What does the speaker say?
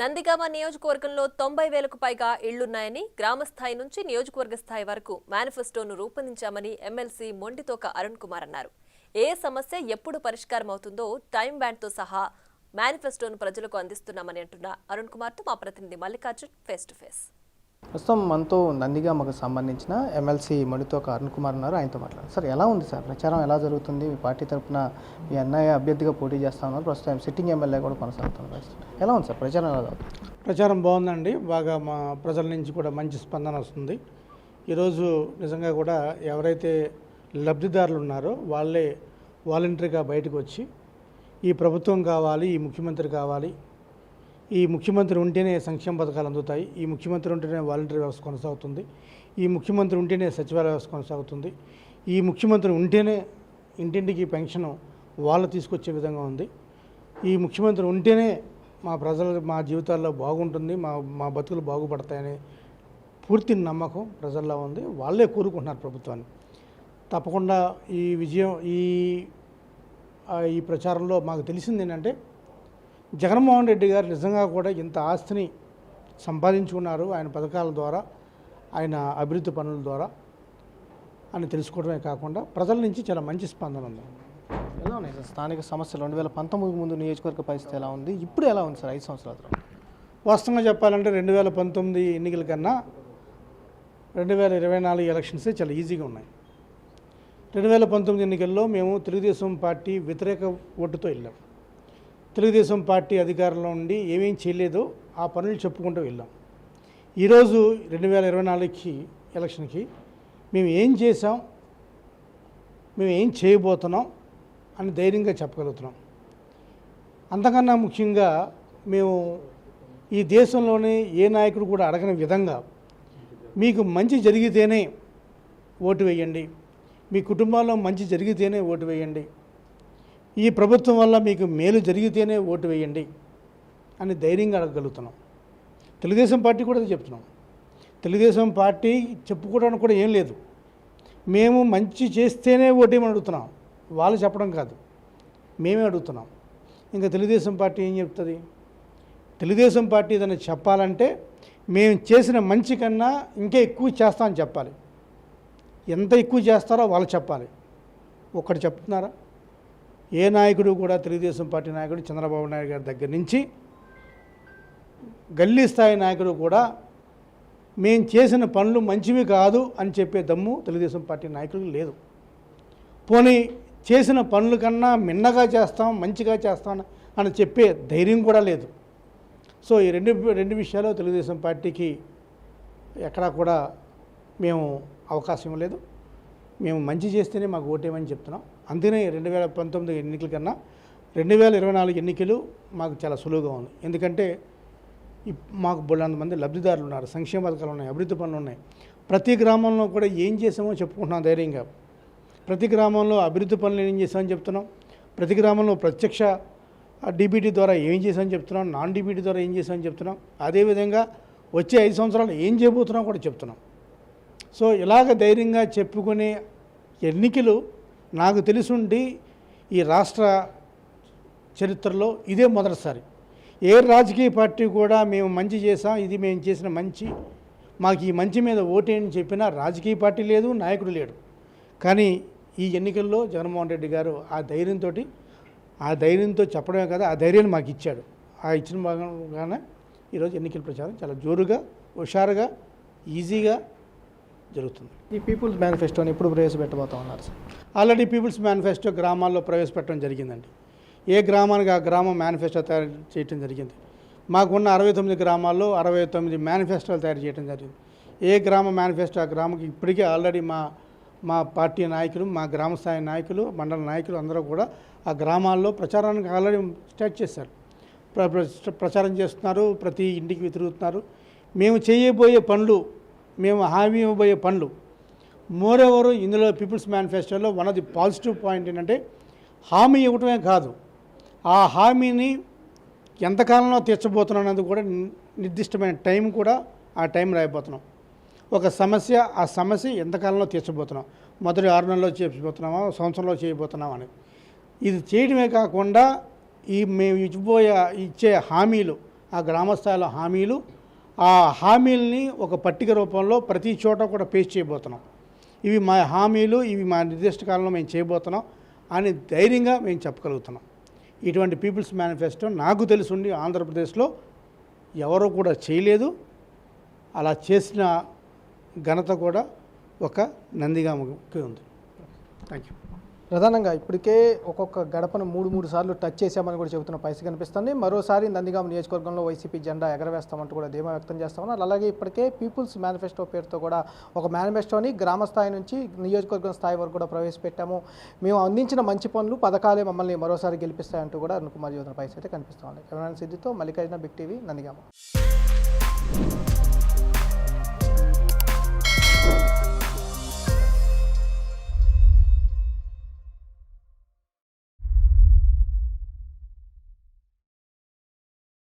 నందిగామ నియోజకవర్గంలో తొంభై వేలకు పైగా ఇళ్ళున్నాయని గ్రామ స్థాయి నుంచి నియోజకవర్గ స్థాయి వరకు మేనిఫెస్టోను రూపొందించామని ఎమ్మెల్సీ మొండితోక అరుణ్ కుమార్ అన్నారు. ఏ సమస్య ఎప్పుడు పరిష్కారం అవుతుందో టైం బ్యాండ్తో సహా మేనిఫెస్టోను ప్రజలకు అందిస్తున్నామని అంటున్న అరుణ్ కుమార్తో మా ప్రతినిధి మల్లికార్జున్ ఫేస్ టు ఫేస్. ప్రస్తుతం మనతో నందిగామకు సంబంధించిన ఎమ్మెల్సీ మణితోక అరుణ్ కుమార్ ఉన్నారు. ఆయనతో మాట్లాడారు సార్ ఎలా ఉంది సార్? ప్రచారం ఎలా జరుగుతుంది? మీ పార్టీ తరఫున మీ అన్నయ్య అభ్యర్థిగా పోటీ చేస్తా ఉన్నారు. ప్రస్తుతం సిట్టింగ్ ఎమ్మెల్యే కూడా కొనసాగుతున్నారు. ఎలా ఉంది సార్? ప్రచారం ఎలా జరుగుతుంది? ప్రచారం బాగుందండి. బాగా మా ప్రజల నుంచి కూడా మంచి స్పందన వస్తుంది. ఈరోజు నిజంగా కూడా ఎవరైతే లబ్ధిదారులు ఉన్నారో వాళ్ళే వాలంటరీగా బయటకు వచ్చి ఈ ప్రభుత్వం కావాలి ఈ ముఖ్యమంత్రి కావాలి ఈ ముఖ్యమంత్రి ఉంటేనే సంక్షేమ పథకాలు అందుతాయి. ఈ ముఖ్యమంత్రి ఉంటేనే వాలంటీర్ వ్యవస్థ కొనసాగుతుంది. ఈ ముఖ్యమంత్రి ఉంటేనే సచివాలయ వ్యవస్థ కొనసాగుతుంది. ఈ ముఖ్యమంత్రి ఉంటేనే ఇంటింటికి పెన్షన్ వాళ్ళు తీసుకొచ్చే విధంగా ఉంది. ఈ ముఖ్యమంత్రి ఉంటేనే మా ప్రజలు మా జీవితాల్లో బాగుంటుంది మా మా బతుకులు బాగుపడతాయనే పూర్తి నమ్మకం ప్రజల్లో ఉంది. వాళ్ళే కోరుకుంటున్నారు ప్రభుత్వాన్ని. తప్పకుండా ఈ విజయం ఈ ఈ ప్రచారంలో మాకు తెలిసింది ఏంటంటే జగన్మోహన్ రెడ్డి గారు నిజంగా కూడా ఇంత ఆస్తిని సంపాదించుకున్నారు ఆయన పథకాల ద్వారా ఆయన అభివృద్ధి పనుల ద్వారా అని తెలుసుకోవడమే కాకుండా ప్రజల నుంచి చాలా మంచి స్పందన ఉంది. ఎలా ఉన్నాయి సార్? స్థానిక సమస్యలు రెండు వేల పంతొమ్మిది ముందు నియోజకవర్గ పరిస్థితి ఎలా ఉంది? ఇప్పుడు ఎలా ఉంది సార్? ఐదు సంవత్సరాల తర్వాత. వాస్తవంగా చెప్పాలంటే రెండు వేల పంతొమ్మిది ఎన్నికల కన్నా రెండు వేల ఇరవై నాలుగు ఎలక్షన్సే చాలా ఈజీగా ఉన్నాయి. రెండు వేల పంతొమ్మిది ఎన్నికల్లో మేము తెలుగుదేశం పార్టీ వ్యతిరేక ఓటుతో వెళ్ళాం. తెలుగుదేశం పార్టీ అధికారంలో ఉండి ఏమేం చేయలేదో ఆ పనులు చెప్పుకుంటూ వెళ్ళాం. ఈరోజు రెండు వేల ఇరవై నాలుగుకి ఎలక్షన్కి మేము ఏం చేసాం మేము ఏం చేయబోతున్నాం అని ధైర్యంగా చెప్పగలుగుతున్నాం. అంతకన్నా ముఖ్యంగా మేము ఈ దేశంలోనే ఏ నాయకుడు కూడా అడగని విధంగా మీకు మంచి జరిగితేనే ఓటు వేయండి మీ కుటుంబాల్లో మంచి జరిగితేనే ఓటు వేయండి ఈ ప్రభుత్వం వల్ల మీకు మేలు జరిగితేనే ఓటు వేయండి అని ధైర్యంగా అడగగలుగుతున్నాం. తెలుగుదేశం పార్టీ కూడా చెప్తున్నాం. తెలుగుదేశం పార్టీ చెప్పుకోవడానికి కూడా ఏం లేదు. మేము మంచి చేస్తేనే ఓటేమని అడుగుతున్నాం. వాళ్ళు చెప్పడం కాదు. మేమే అడుగుతున్నాం. ఇంకా తెలుగుదేశం పార్టీ ఏం చెప్తుంది? తెలుగుదేశం పార్టీ ఏదైనా చెప్పాలంటే మేము చేసిన మంచి కన్నా ఇంకా ఎక్కువ చేస్తామని చెప్పాలి. ఎంత ఎక్కువ చేస్తారో వాళ్ళు చెప్పాలి. ఒక్కటి చెప్తున్నారా? ఏ నాయకుడు కూడా తెలుగుదేశం పార్టీ నాయకుడు చంద్రబాబు నాయుడు గారి దగ్గర నుంచి గల్లీ స్థాయి నాయకుడు కూడా మేము చేసిన పనులు మంచివి కాదు అని చెప్పే దమ్ము తెలుగుదేశం పార్టీ నాయకులకు లేదు. పోనీ చేసిన పనుల కన్నా మిన్నగా చేస్తాం మంచిగా చేస్తాం అని చెప్పే ధైర్యం కూడా లేదు. సో ఈ రెండు రెండు విషయాలు తెలుగుదేశం పార్టీకి ఎక్కడా కూడా మేము అవకాశం లేదు మేము మంచి చేస్తేనే మాకు ఓటేమని చెప్తున్నాం. అందుకనే రెండు వేల పంతొమ్మిది ఎన్నికల కన్నా రెండు వేల ఇరవై నాలుగు ఎన్నికలు మాకు చాలా సులువుగా ఉంది. ఎందుకంటే ఇప్- మాకు బోళ్ళంత మంది లబ్ధిదారులు ఉన్నారు సంక్షేమ పథకాలు ఉన్నాయి అభివృద్ధి పనులు ఉన్నాయి. ప్రతి గ్రామంలో కూడా ఏం చేసామో చెప్పుకుంటున్నాం ధైర్యంగా. ప్రతి గ్రామంలో అభివృద్ధి పనులు ఏం చేసామని చెప్తున్నాం. ప్రతి గ్రామంలో ప్రత్యక్ష డీబీటీ ద్వారా ఏం చేసామని చెప్తున్నాం. నాన్ డీబీటీ ద్వారా ఏం చేసామని చెప్తున్నాం. అదేవిధంగా వచ్చే ఐదు సంవత్సరాలు ఏం చేయబోతున్నాం కూడా చెప్తున్నాం. సో ఇలాగ ధైర్యంగా చెప్పుకునే ఎన్నికలు నాకు తెలిసిండి ఈ రాష్ట్ర చరిత్రలో ఇదే మొదటిసారి. ఏ రాజకీయ పార్టీ కూడా మేము మంచి చేసాం ఇది మేము చేసిన మంచి మాకు ఈ మంచి మీద ఓటేయని చెప్పినా రాజకీయ పార్టీ లేదు నాయకుడు లేడు. కానీ ఈ ఎన్నికల్లో జగన్మోహన్ రెడ్డి గారు ఆ ధైర్యంతో ఆ ధైర్యంతో చెప్పడమే కదా ఆ ధైర్యాన్ని మాకు ఇచ్చాడు. ఆ ఇచ్చిన భాగంగానే ఈరోజు ఎన్నికల ప్రచారం చాలా జోరుగా హుషారుగా ఈజీగా జరుగుతుంది. ఈ పీపుల్స్ మేనిఫెస్టోని ఎప్పుడు ప్రవేశపెట్టబోతా ఉన్నారు సార్? ఆల్రెడీ పీపుల్స్ మేనిఫెస్టో గ్రామాల్లో ప్రవేశపెట్టడం జరిగిందండి. ఏ గ్రామానికి ఆ గ్రామం మేనిఫెస్టో తయారు చేయడం జరిగింది? మాకున్న అరవై తొమ్మిది గ్రామాల్లో అరవై తొమ్మిది మేనిఫెస్టోలు తయారు చేయడం జరిగింది. ఏ గ్రామ మేనిఫెస్టో ఆ గ్రామకి ఇప్పటికే ఆల్రెడీ మా మా పార్టీ నాయకులు మా గ్రామ స్థాయి నాయకులు మండల నాయకులు అందరూ కూడా ఆ గ్రామాల్లో ప్రచారానికి ఆల్రెడీ స్టార్ట్ చేశారు. ప్ర- ప్రచారం చేస్తున్నారు ప్రతి ఇంటికి తిరుగుతున్నారు మేము చేయబోయే పనులు మేము హామీ ఇవ్వబోయే పనులు మోర్ ఓవర్ ఇందులో పీపుల్స్ మేనిఫెస్టోలో one of the positive point ఏంటంటే హామీ ఇవ్వటమే కాదు. ఆ హామీని ఎంతకాలంలో తీర్చబోతున్నాం కూడా నిర్దిష్టమైన టైం కూడా ఆ టైం రాయబోతున్నాం. ఒక సమస్య ఆ సమస్య ఎంతకాలంలో తీర్చబోతున్నాం? మొదటి ఆరు నెలల్లో చేయబోతున్నామా సంవత్సరంలో చేయబోతున్నాం అని. ఇది చేయడమే కాకుండా ఈ మేము ఇచ్చిపోయే ఇచ్చే హామీలు ఆ గ్రామస్థాయిలో హామీలు ఆ హామీల్ని ఒక పట్టిక రూపంలో ప్రతి చోట కూడా పేస్ట్ చేయబోతున్నాం. ఇవి మా హామీలు ఇవి మా నిర్దిష్ట కాలంలో మేము చేయబోతున్నాం అని ధైర్యంగా మేము చెప్పగలుగుతున్నాం. ఇటువంటి పీపుల్స్ మేనిఫెస్టో నాకు తెలుసుండి ఆంధ్రప్రదేశ్లో ఎవరూ కూడా చేయలేదు. అలా చేసిన ఘనత కూడా ఒక నందిగామకి ఉంది. థ్యాంక్ యూ ప్రధానంగా ఇప్పటికే ఒక్కొక్క గడపను మూడు మూడు సార్లు టచ్ చేశామని కూడా చెబుతున్న పరిస్థితి కనిపిస్తుంది. మరోసారి నందిగామ నియోజకవర్గంలో వైసీపీ జెండా ఎగరవేస్తామంటూ కూడా ధీమా వ్యక్తం చేస్తామన్నారు. అలాగే ఇప్పటికే పీపుల్స్ మేనిఫెస్టో పేరుతో కూడా ఒక మేనిఫెస్టోని గ్రామ స్థాయి నుంచి నియోజకవర్గం స్థాయి వరకు కూడా ప్రవేశపెట్టాము. మేము అందించిన మంచి పనులు పథకాలే మమ్మల్ని మరోసారి గెలిపిస్తాయంటూ కూడా అరుణ్ కుమార్ చెబుతున్న పరిస్థితి కనిపిస్తుంది కెమెరాన్ సిద్ధితో మల్లికార్జున బిగ్ టీవీ నందిగామ